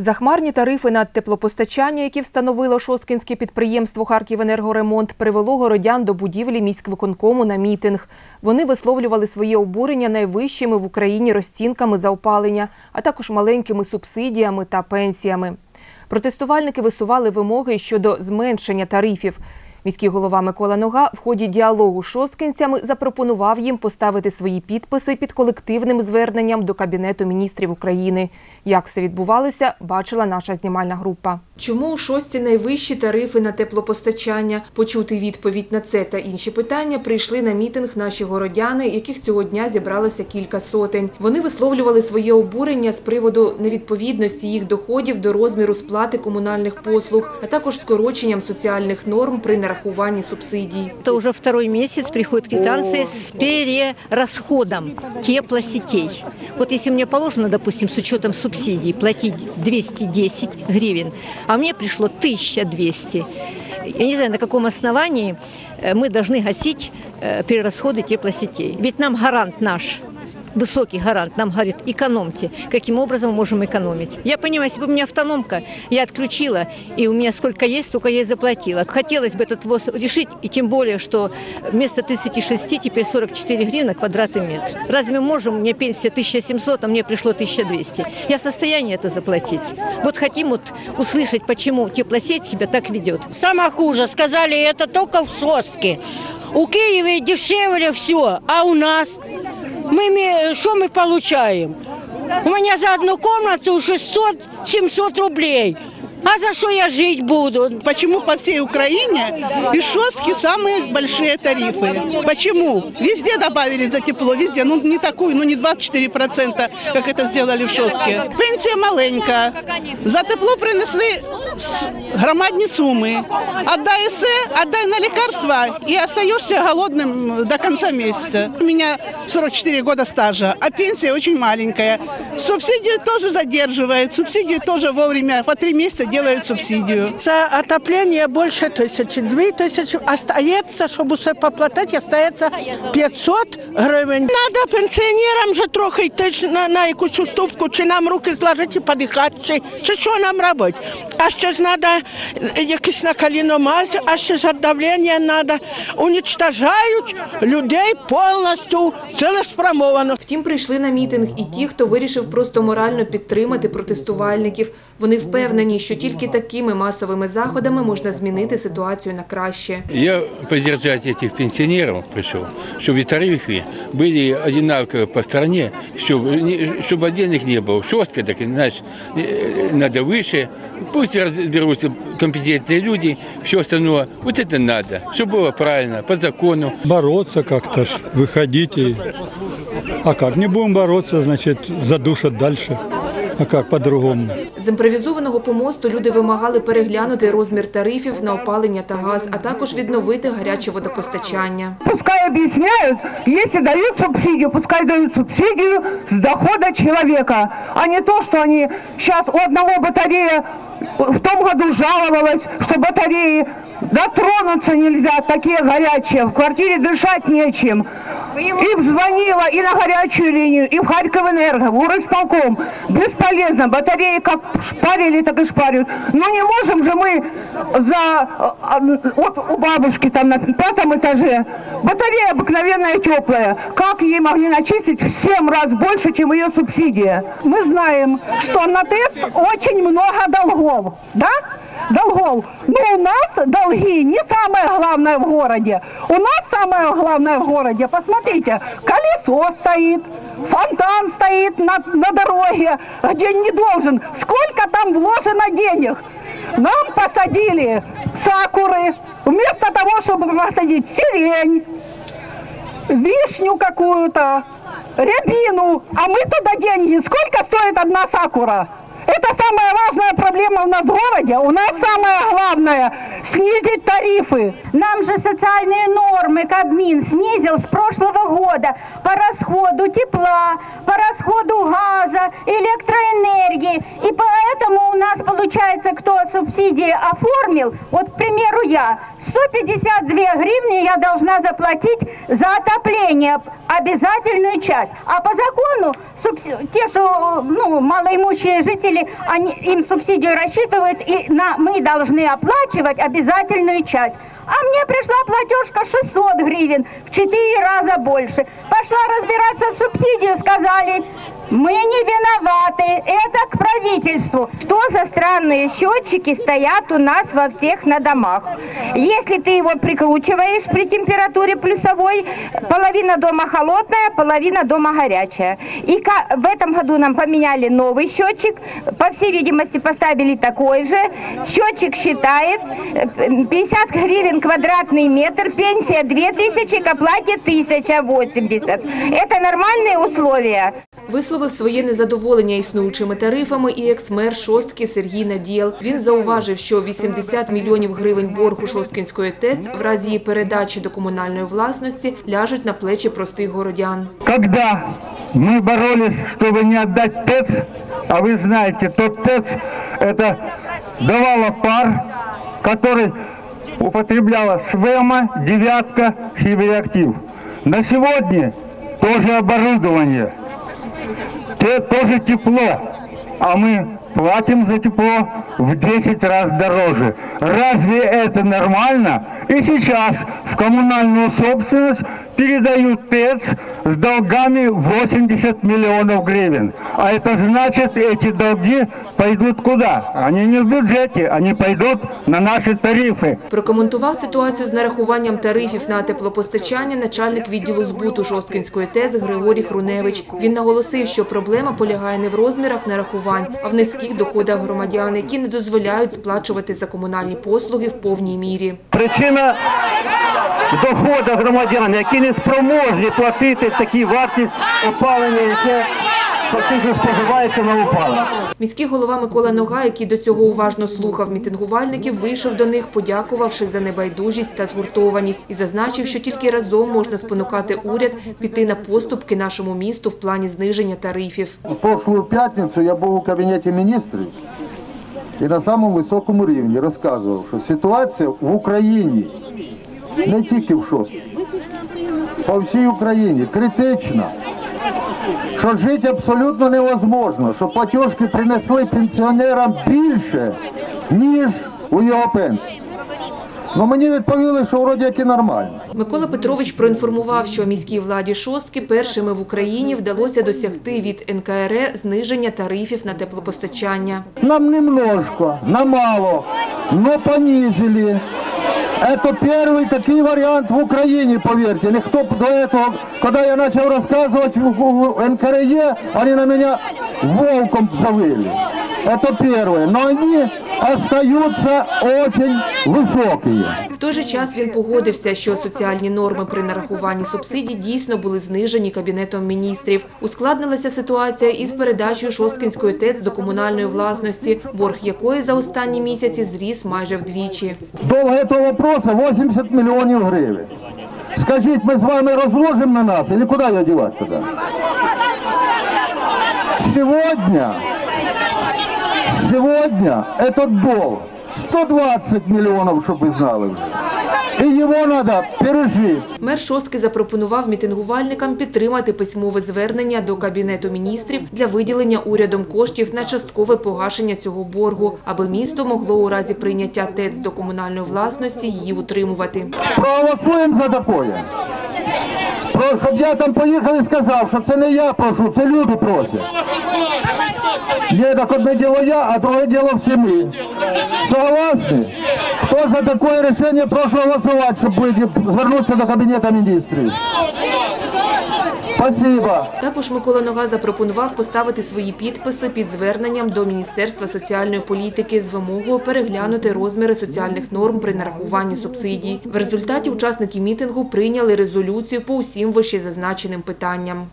Захмарні тарифи на теплопостачання, які встановило шосткінське підприємство «Харківенергоремонт», привело городян до будівлі міськвиконкому на мітинг. Вони висловлювали своє обурення найвищими в Україні розцінками за опалення, а також маленькими субсидіями та пенсіями. Протестувальники висували вимоги щодо зменшення тарифів. Міський голова Микола Нога в ході діалогу з шосткинцями запропонував їм поставити свої підписи під колективним зверненням до Кабінету міністрів України. Як все відбувалося, бачила наша знімальна група. Чому у шостці найвищі тарифи на теплопостачання? Почути відповідь на це та інші питання прийшли на мітинг наші городяни, яких цього дня зібралося кілька сотень. Вони висловлювали своє обурення з приводу невідповідності їх доходів до розміру сплати комунальних послуг, а також скороченням соціальних норм при нарахуванні субсидій. Это уже второй месяц приходит квитанции с перерасходом теплосетей. Вот если мне положено, допустим, с учетом субсидий платить 210 гривен, а мне пришло 1200. Я не знаю, на каком основании э, мы должны гасить э, перерасходы теплосетей. Ведь нам гарант наш высокий гарант нам говорит, экономьте. Каким образом можем экономить? Я понимаю, если бы у меня автономка, я отключила, и у меня сколько есть, столько я и заплатила. Хотелось бы этот вопрос решить, и тем более, что вместо 36 теперь 44 гривны квадратный метр. Разве можем, у меня пенсия 1700, а мне пришло 1200. Я в состоянии это заплатить. Вот хотим вот услышать, почему теплосеть себя так ведет. Самое хуже, сказали, это только в шостке. У Киеве дешевле все, а у нас мы, не що ми получаємо? У мене за одну комнату 600-700 рублей. А за что я жить буду? Почему по всей Украине из шостки самые большие тарифы? Почему? Везде добавили за тепло, везде. Ну, не такую, ну, не 24%, как это сделали в шостке. Пенсія маленька. За тепло принесли с- громадні суми. Отдай все, отдай на лекарства и остаешься голодным до конца месяца. У меня 44 года стажа, а пенсия очень маленькая. Субсидию тоже задерживают, субсидию тоже вовремя, по три месяца делают субсидию. За отопление больше тысячи, две тысячи. Остается, чтобы все поплатить, остается 500 гривень. Надо пенсіонерам же трохи йти ж на, на якусь уступку, чи нам руки зложити і подихати, чи, чи що нам робити. А ще ж треба якийсь на коліно мазь, а ще ж від давлення треба. Уничтожають людей повністю цілеспрямовано. Втім, прийшли на мітинг і ті, хто вирішив просто морально підтримати протестувальників. Вони впевнені, що тільки такими масовими заходами можна змінити ситуацію на краще. Я поддержать этих пенсионеров пришел, чтобы тарифы были одинаковые по стране, чтобы, не- чтобы отдельных не было. Шостка, так значит, э, надо выше. Пусть разберутся компетентные люди, все остальное. Вот это надо, чтобы было правильно, по закону. бороться как-то ж, выходите. А как, не будем бороться, значит, задушат дальше. А как по-другому? З імпровізованого помосту люди вимагали переглянути розмір тарифів на опалення та газ, а також відновити гаряче водопостачання. Пускай объясняют, если дают субсидию, пускай дают субсидию с дохода человека, а не то, что они сейчас у одного батарея в том году жаловалась, что батареи дотронуться нельзя, такие горячие, в квартире дышать нечем. И звонила и на горячую линию, и в Харьковэнерго, в Урысполком. Бесполезно, батареи как шпарили, так и шпарят. Но не можем же мы за... а, а, Вот у бабушки там на пятом этаже батарея обыкновенная теплая. Как ей могли начислить в 7 раз больше, чем ее субсидия? Мы знаем, что на ТЭП очень много долгов, да? Долгов. Но у нас долги не самое главное в городе. У нас самое главное в городе, посмотрите, колесо стоит, фонтан стоит на, на дороге, где не должен. Сколько там вложено денег? Нам посадили сакуры, вместо того, чтобы посадить сирень, вишню какую-то, рябину, а мы туда деньги. Сколько стоит одна сакура? Это самая важная проблема у нас в городе. У нас самое главное – снизить тарифы. Нам же социальные нормы Кабмин снизил с прошлого года по расходу тепла, по расходу газа, электроэнергии. И поэтому у нас получается, кто субсидии оформил, вот, к примеру, я, 152 гривны я должна заплатить за отопление, обязательную часть. А по закону субси- те, что ну, малоимущие жители, они, им субсидию рассчитывают, и на, мы должны оплачивать обязательную часть. А мне пришла платежка 600 гривен, в 4 раза больше. Пошла разбираться в субсидию, сказали, мы не виноваты, это к правительству. Что за странные счетчики стоят у нас во всех на домах? Если ты его прикручиваешь при температуре плюсовой, половина дома холодная, половина дома горячая. И в этом году нам поменяли новый счетчик, по всей видимости поставили такой же. Счетчик считает э, 50 гривен квадратный метр, пенсия 2000, к оплате 1080. Это нормальные условия? Висловив своє незадоволення існуючими тарифами і екс-мер Шостки Сергій Наділ. Він зауважив, що 80 мільйонів гривень боргу Шосткінської ТЕЦ в разі її передачі до комунальної власності ляжуть на плечі простих городян. Когда мы боролись, чтобы не отдать ТЭЦ, а вы знаете, тот ТЭЦ это давало пар, который употребляла СВЕМа, девятка, химреактив. На сегодня тоже оборудование, Те- тоже тепло, а мы платим за тепло в 10 раз дороже. Разве это нормально? И сейчас в коммунальную собственность передают ТЭЦ с долгами 80 миллионов гривен. А это значит, эти долги пойдут куда? Они не в бюджете, они пойдут на наши тарифы. Прокоментував ситуацію з нарахуванням тарифів на теплопостачання начальник відділу збуту Шосткінської ТЕЦ Григорій Хруневич. Він наголосив, що проблема полягає не в розмірах нарахувань, а в низьких доходах громадян, які не дозволяють сплачувати за комунальні послуги в повній мірі. Причина в доходах громадян, які не спроможні платити такі вартість опалення, яке фактично споживається на опалення. Міський голова Микола Нога, який до цього уважно слухав мітингувальників, вийшов до них, подякувавши за небайдужість та згуртованість, і зазначив, що тільки разом можна спонукати уряд піти на поступки нашому місту в плані зниження тарифів. В прошлую пятницу я был у кабинете министров и на самом высоком рівні розказував, що ситуація в Україні, не тільки в Шостці, по всій Україні критична. Що жити абсолютно невозможно, що платіжки принесли пенсіонерам більше, ніж у його пенсії. Ну мені відповіли, що вроді як і нормально. Микола Петрович проінформував, що міській владі шостки першими в Україні вдалося досягти від НКРЕ зниження тарифів на теплопостачання. Нам немножко, на мало, но понизили. Это первый такой вариант в Украине, поверьте. Никто до этого, когда я начал рассказывать в в НКРЕ, они на меня волком завыли. Это первое. Но они остаются очень высокие. В той же час він погодився, що соціальні норми при нарахуванні субсидій дійсно були знижені Кабінетом міністрів. Ускладнилася ситуація із передачею Шосткінської ТЕЦ до комунальної власності, борг якої за останні місяці зріс майже вдвічі. Долг этого вопроса 80 миллионов гривен. Скажите, мы с вами разложим на нас или куда ее девать тогда? Сегодня, сегодня этот долг 120 миллионов, чтобы вы знали уже. И его надо пережить. Мер Шостки запропонував мітингувальникам підтримати письмове звернення до Кабінету міністрів для виділення урядом коштів на часткове погашення цього боргу, аби місто могло у разі прийняття ТЕЦ до комунальної власності її утримувати. Проголосуємо за такое. Про, щоб я там поїхав і сказав, що це не я прошу, це люди просять. Є так одне діло я, а друге діло всі ми. Согласні? Хто за таке рішення, прошу голосувати, щоб звернутися до Кабінету міністрів. Спасибо. Також Микола Нога запропонував поставити свої підписи під зверненням до Міністерства соціальної політики з вимогою переглянути розміри соціальних норм при нарахуванні субсидій. В результаті учасники мітингу прийняли резолюцію по усім вищезазначеним питанням.